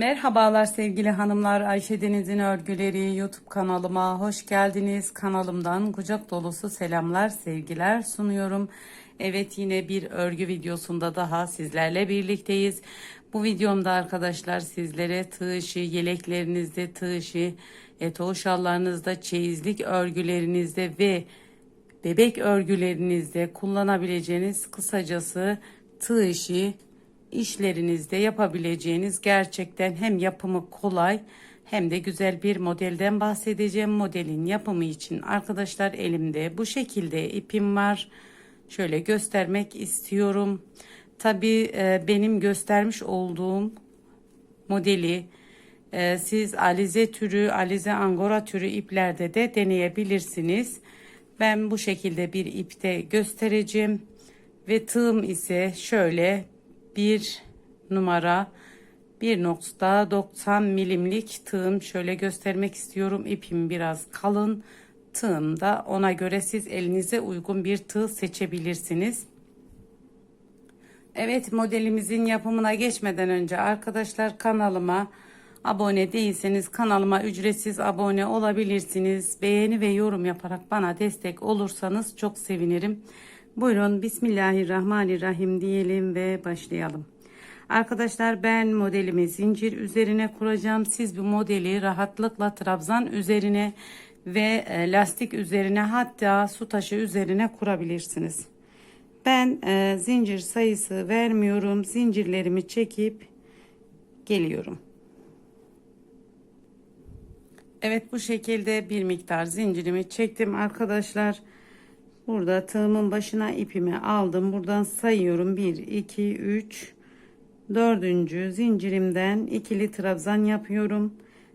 Merhabalar sevgili hanımlar. Ayşe Deniz'in örgüleri YouTube kanalıma hoş geldiniz. Kanalımdan kucak dolusu selamlar, sevgiler sunuyorum. Evet yine bir örgü videosunda daha sizlerle birlikteyiz. Bu videomda arkadaşlar sizlere tığ işi, yeleklerinizde tığ işi, eto şallarınızda, çeyizlik örgülerinizde ve bebek örgülerinizde kullanabileceğiniz kısacası tığ işi işlerinizde yapabileceğiniz gerçekten hem yapımı kolay hem de güzel bir modelden bahsedeceğim. Modelin yapımı için arkadaşlar elimde bu şekilde ipim var. Şöyle göstermek istiyorum. Tabii e, benim göstermiş olduğum modeli e, siz alize türü, alize angora türü iplerde de deneyebilirsiniz. Ben bu şekilde bir ipte göstereceğim ve tığım ise şöyle bir numara 1.90 milimlik tığım şöyle göstermek istiyorum. İpim biraz kalın. Tığım da ona göre siz elinize uygun bir tığ seçebilirsiniz. Evet modelimizin yapımına geçmeden önce arkadaşlar kanalıma abone değilseniz kanalıma ücretsiz abone olabilirsiniz. Beğeni ve yorum yaparak bana destek olursanız çok sevinirim. Buyurun Bismillahirrahmanirrahim diyelim ve başlayalım. Arkadaşlar ben modelimi zincir üzerine kuracağım. Siz bu modeli rahatlıkla trabzan üzerine ve e, lastik üzerine hatta su taşı üzerine kurabilirsiniz. Ben e, zincir sayısı vermiyorum. Zincirlerimi çekip geliyorum. Evet bu şekilde bir miktar zincirimi çektim arkadaşlar. Burada tığımın başına ipimi aldım. Buradan sayıyorum. 1, 2, 3, 4. zincirimden ikili trabzan yapıyorum.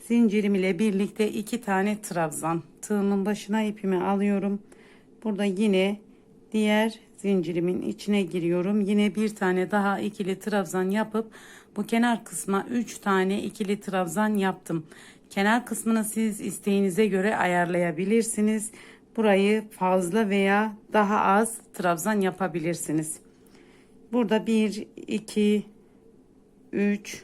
Zincirim ile birlikte iki tane trabzan. Tığımın başına ipimi alıyorum. Burada yine diğer zincirimin içine giriyorum. Yine bir tane daha ikili trabzan yapıp bu kenar kısma 3 tane ikili trabzan yaptım. Kenar kısmını siz isteğinize göre ayarlayabilirsiniz. Burayı fazla veya daha az trabzan yapabilirsiniz. Burada 1, 2, 3,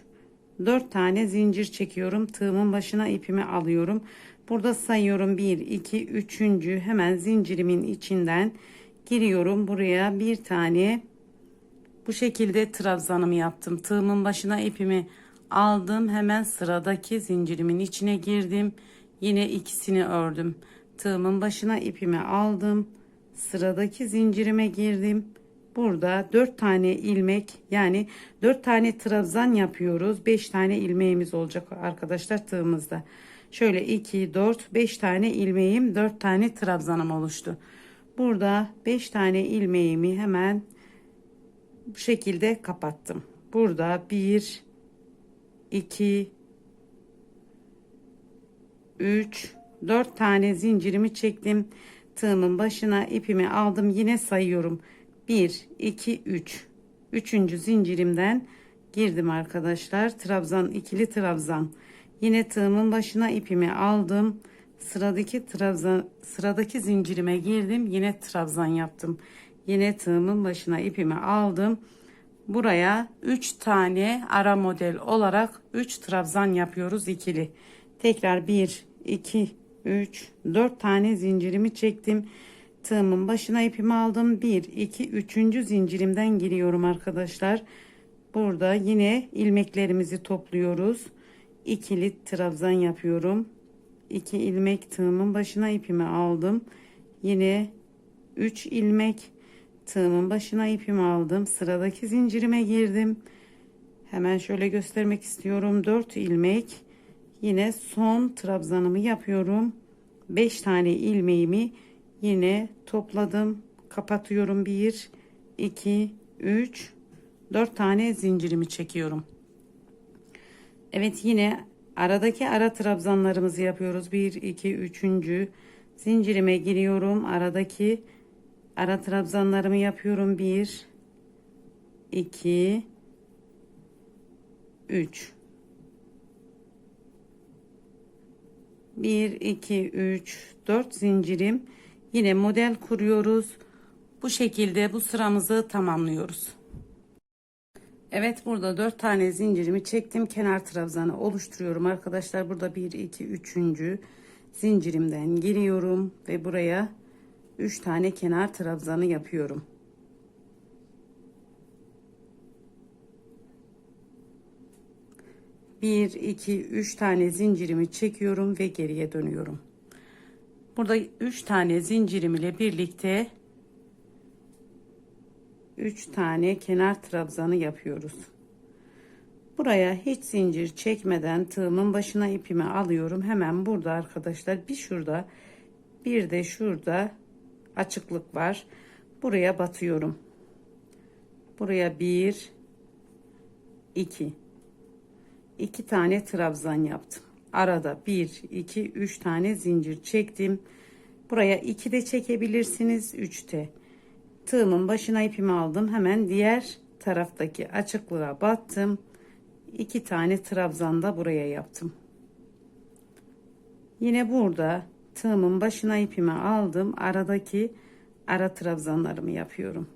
4 tane zincir çekiyorum. Tığımın başına ipimi alıyorum. Burada sayıyorum 1, 2, 3. hemen zincirimin içinden giriyorum. Buraya bir tane bu şekilde trabzanımı yaptım. Tığımın başına ipimi aldım. Hemen sıradaki zincirimin içine girdim. Yine ikisini ördüm. Tığımın başına ipimi aldım. Sıradaki zincirime girdim. Burada 4 tane ilmek yani 4 tane trabzan yapıyoruz. 5 tane ilmeğimiz olacak arkadaşlar tığımızda. Şöyle 2, 4, 5 tane ilmeğim 4 tane trabzanım oluştu. Burada 5 tane ilmeğimi hemen bu şekilde kapattım. Burada 1, 2, 3, 4 tane zincirimi çektim. Tığımın başına ipimi aldım. Yine sayıyorum. 1, 2, 3. Üçüncü zincirimden girdim arkadaşlar. Trabzan ikili trabzan. Yine tığımın başına ipimi aldım. Sıradaki trabzan sıradaki zincirime girdim. Yine trabzan yaptım. Yine tığımın başına ipimi aldım. Buraya 3 tane ara model olarak 3 trabzan yapıyoruz ikili. Tekrar 1 2 3 4 tane zincirimi çektim. Tığımın başına ipimi aldım. 1 2 3. zincirimden giriyorum arkadaşlar. Burada yine ilmeklerimizi topluyoruz. İkili trabzan yapıyorum. 2 ilmek tığımın başına ipimi aldım. Yine 3 ilmek tığımın başına ipimi aldım. Sıradaki zincirime girdim. Hemen şöyle göstermek istiyorum. 4 ilmek. Yine son trabzanımı yapıyorum. 5 tane ilmeğimi yine topladım. Kapatıyorum. 1 2 3 4 tane zincirimi çekiyorum. Evet yine aradaki ara trabzanlarımızı yapıyoruz. 1 2 3. zincirime giriyorum. Aradaki ara trabzanlarımı yapıyorum. 1 2 3 1 2 3 4 zincirim yine model kuruyoruz bu şekilde bu sıramızı tamamlıyoruz Evet burada 4 tane zincirimi çektim. Kenar trabzanı oluşturuyorum arkadaşlar. Burada 1 2 3. zincirimden giriyorum ve buraya 3 tane kenar trabzanı yapıyorum. Bir, iki, üç tane zincirimi çekiyorum ve geriye dönüyorum. Burada üç tane zincirim ile birlikte 3 tane kenar trabzanı yapıyoruz. Buraya hiç zincir çekmeden tığımın başına ipimi alıyorum. Hemen burada arkadaşlar bir şurada bir de şurada açıklık var. Buraya batıyorum. Buraya bir, iki, iki tane trabzan yaptım. Arada bir, iki, üç tane zincir çektim. Buraya iki de çekebilirsiniz. Üç de tığımın başına ipimi aldım. Hemen diğer taraftaki açıklığa battım. İki tane trabzan da buraya yaptım. Yine burada tığımın başına ipimi aldım. Aradaki ara trabzanlarımı yapıyorum.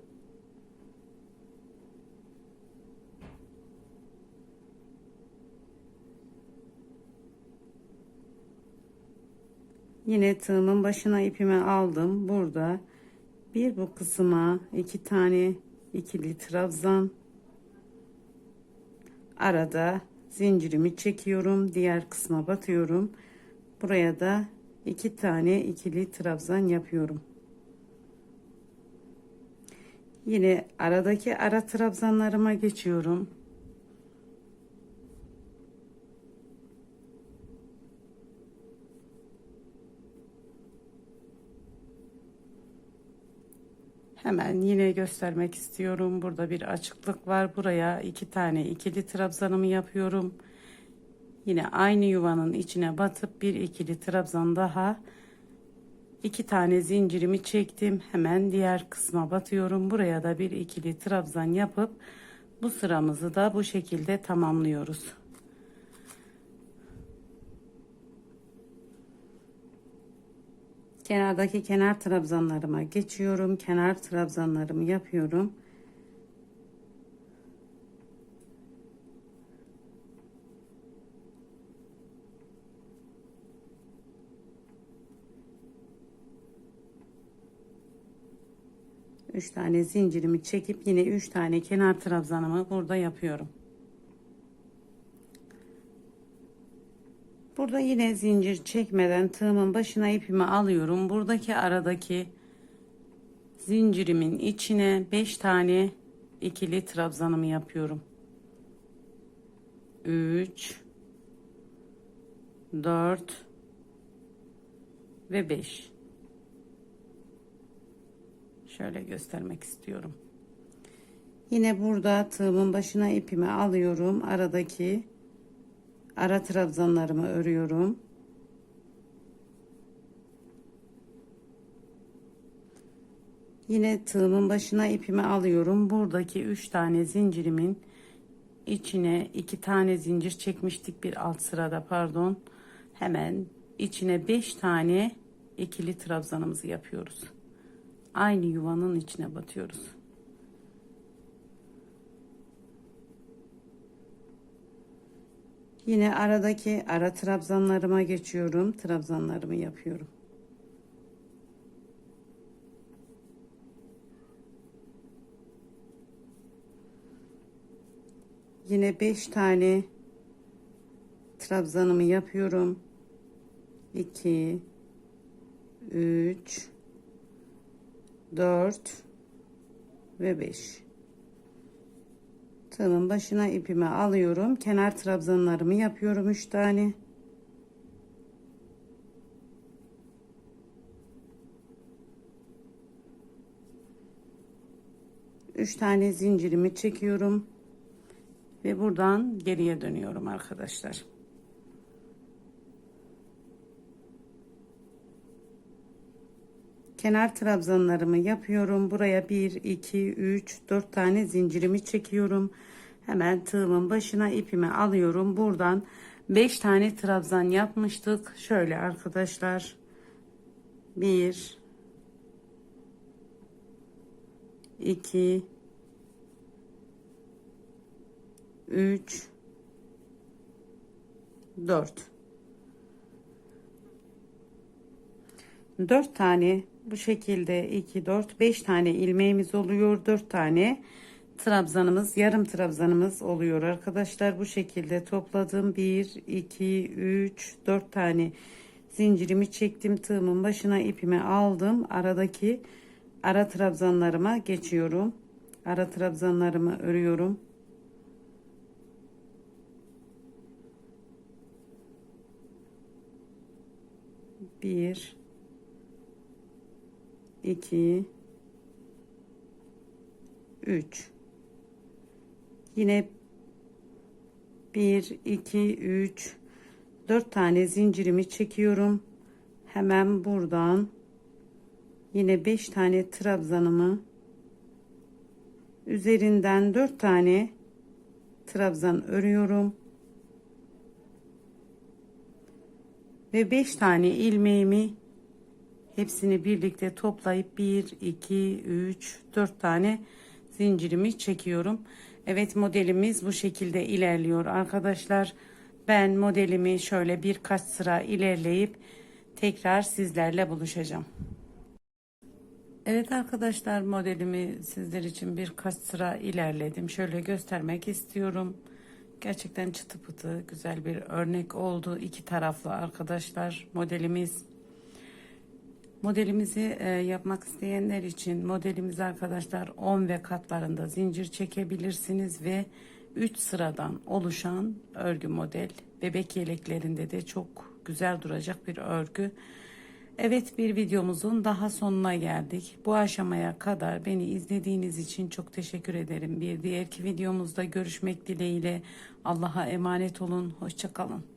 Yine tığımın başına ipimi aldım. Burada bir bu kısma iki tane ikili trabzan. Arada zincirimi çekiyorum. Diğer kısma batıyorum. Buraya da iki tane ikili trabzan yapıyorum. Yine aradaki ara trabzanlarıma geçiyorum Hemen yine göstermek istiyorum. Burada bir açıklık var. Buraya iki tane ikili trabzanımı yapıyorum. Yine aynı yuvanın içine batıp bir ikili trabzan daha iki tane zincirimi çektim. Hemen diğer kısma batıyorum. Buraya da bir ikili trabzan yapıp bu sıramızı da bu şekilde tamamlıyoruz. Kenardaki kenar trabzanlarıma geçiyorum. Kenar trabzanlarımı yapıyorum. Üç tane zincirimi çekip yine üç tane kenar trabzanımı burada yapıyorum Burada yine zincir çekmeden tığımın başına ipimi alıyorum. Buradaki aradaki zincirimin içine 5 tane ikili trabzanımı yapıyorum. 3 4 ve 5 şöyle göstermek istiyorum yine burada tığımın başına ipimi alıyorum aradaki ara trabzanlarımı örüyorum. Yine tığımın başına ipimi alıyorum. Buradaki üç tane zincirimin içine iki tane zincir çekmiştik bir alt sırada pardon. Hemen içine beş tane ikili trabzanımızı yapıyoruz. Aynı yuvanın içine batıyoruz. Yine aradaki ara trabzanlarıma geçiyorum. Trabzanlarımı yapıyorum. Yine 5 tane trabzanımı yapıyorum. 2 3 4 ve 5 tığımın başına ipimi alıyorum. Kenar trabzanlarımı yapıyorum 3 tane. Üç tane zincirimi çekiyorum. Ve buradan geriye dönüyorum arkadaşlar kenar trabzanlarımı yapıyorum. Buraya 1, 2, 3, 4 tane zincirimi çekiyorum. Hemen tığımın başına ipimi alıyorum. Buradan 5 tane trabzan yapmıştık. Şöyle arkadaşlar. 1 2 3 4 4 tane bu şekilde 2 4 5 tane ilmeğimiz oluyor. 4 tane trabzanımız yarım trabzanımız oluyor arkadaşlar. Bu şekilde topladım. 1 2 3 4 tane zincirimi çektim. Tığımın başına ipimi aldım. Aradaki ara trabzanlarıma geçiyorum. Ara trabzanlarımı örüyorum. Bir 2 3 yine 1 2 3 4 tane zincirimi çekiyorum. Hemen buradan yine 5 tane trabzanımı üzerinden 4 tane trabzan örüyorum. Ve 5 tane ilmeğimi hepsini birlikte toplayıp 1 2 3 4 tane zincirimi çekiyorum. Evet modelimiz bu şekilde ilerliyor arkadaşlar. Ben modelimi şöyle birkaç sıra ilerleyip tekrar sizlerle buluşacağım. Evet arkadaşlar modelimi sizler için birkaç sıra ilerledim. Şöyle göstermek istiyorum. Gerçekten çıtı pıtı güzel bir örnek oldu. iki taraflı arkadaşlar modelimiz. Modelimizi e, yapmak isteyenler için modelimiz arkadaşlar 10 ve katlarında zincir çekebilirsiniz ve 3 sıradan oluşan örgü model. Bebek yeleklerinde de çok güzel duracak bir örgü. Evet bir videomuzun daha sonuna geldik. Bu aşamaya kadar beni izlediğiniz için çok teşekkür ederim. Bir diğerki videomuzda görüşmek dileğiyle Allah'a emanet olun. Hoşçakalın.